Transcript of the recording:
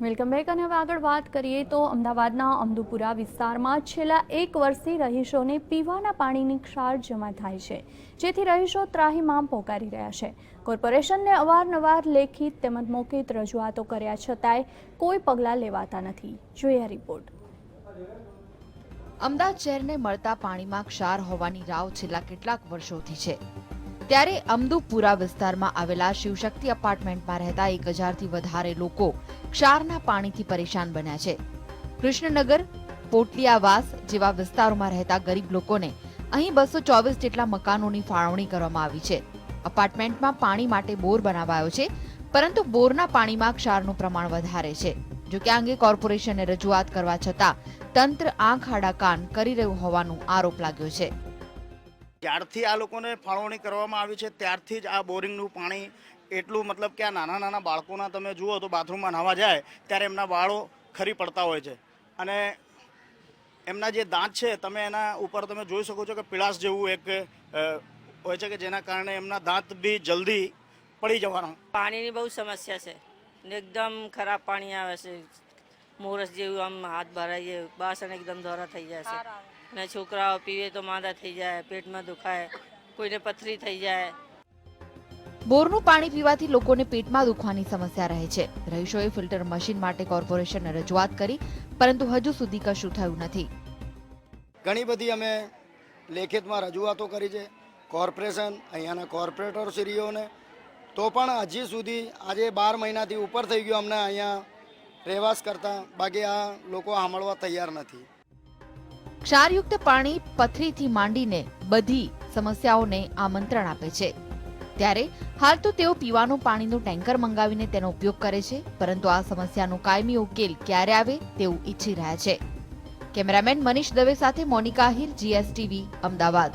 Welcome back અને હવે આગળ વાત કરીએ તો અમદાવાદના અમદુપુરા વિસ્તારમાં છેલ્લા એક વર્ષથી રહીશોને પીવાના પાણીની ક્ષાર જમા થાય છે, જેથી રહીશો ત્રાહીમામ પોકારી રહ્યા છે. કોર્પોરેશનને અવારનવાર લેખિત તેમજ મૌખિત રજૂઆતો કર્યા છતાંય કોઈ પગલાં લેવાતા નથી. જોઈએ રિપોર્ટ. અમદાવાદ શહેરને મળતા પાણીમાં ક્ષાર હોવાની રાવ છેલ્લા કેટલાક વર્ષોથી છે. ત્યારે અમદુપુરા વિસ્તારમાં આવેલા શિવશક્તિ અપાર્ટમેન્ટમાં રહેતા એક હજારથી વધારે લોકો ક્ષારના પાણીથી પરેશાન બન્યા છે. કૃષ્ણનગર, પોટલિયાવાસ જેવા વિસ્તારોમાં રહેતા ગરીબ લોકોને અહીં બસો ચોવીસ જેટલા મકાનોની ફાળવણી કરવામાં આવી છે. અપાર્ટમેન્ટમાં પાણી માટે બોર બનાવાયો છે, પરંતુ બોરના પાણીમાં ક્ષારનું પ્રમાણ વધારે છે. જો કે અંગે કોર્પોરેશને રજૂઆત કરવા છતાં તંત્ર આંખ આડા કાન કરી રહ્યું હોવાનો આરોપ લાગ્યો છે. જ્યારથી આ લોકોને ફાળવણી કરવામાં આવી છે. ત્યારથી જ આ બોરિંગનું પાણી એટલું મતલબ કે આ નાના નાના બાળકોના તમે જુઓ તો બાથરૂમમાં નાહવા જાય ત્યારે એમના વાળો ખરી પડતા હોય છે. અને એમના જે દાંત છે તમે એના ઉપર તમે જોઈ શકો છો કે પીળાશ જેવું એક હોય છે કે જેના કારણે એમના દાંત બી જલ્દી પડી જવાના. પાણીની બહુ સમસ્યા છે એકદમ ખરાબ પાણી આવે છે. મોરસ જેવું આમ હાથ ભરાઈએ બાસણ એકદમ ધોરા થઈ જાય છે. ને છોકરાઓ પીવે તો માંદા થઈ જાય પેટમાં દુખાય કોઈને પથરી થઈ જાય. બોરનું પાણી પીવાથી લોકોને પેટમાં દુખવાની સમસ્યા રહે છે. રહીશોએ ફિલ્ટર મશીન માટે કોર્પોરેશનને રજૂઆત કરી પરંતુ હજુ સુધી કશું થયું નથી. ઘણી બધી અમે લેખિતમાં રજૂઆતો કરી છે. કોર્પોરેશન અહીંયાના કોર્પોરેટરશ્રીઓને. તો પણ હજી સુધી આજે બાર મહિનાથી ઉપર થઈ ગયો અમને અહીંયા રહેવાસ કરતા બાકી આ લોકો સાંભળવા તૈયાર નથી. ક્ષારયુક્ત પાણી પથરીથી માંડીને બધી સમસ્યાઓને આમંત્રણ આપે છે. ત્યારે હાલ તો તેઓ પીવાનું પાણીનું ટેન્કર મંગાવીને તેનો ઉપયોગ કરે છે, પરંતુ આ સમસ્યાનો કાયમી ઉકેલ ક્યારે આવે તેવું ઈચ્છી રહ્યા છે. કેમેરામેન મનીષ દવે સાથે મોનિકા હિર જીએસટીવી, અમદાવાદ.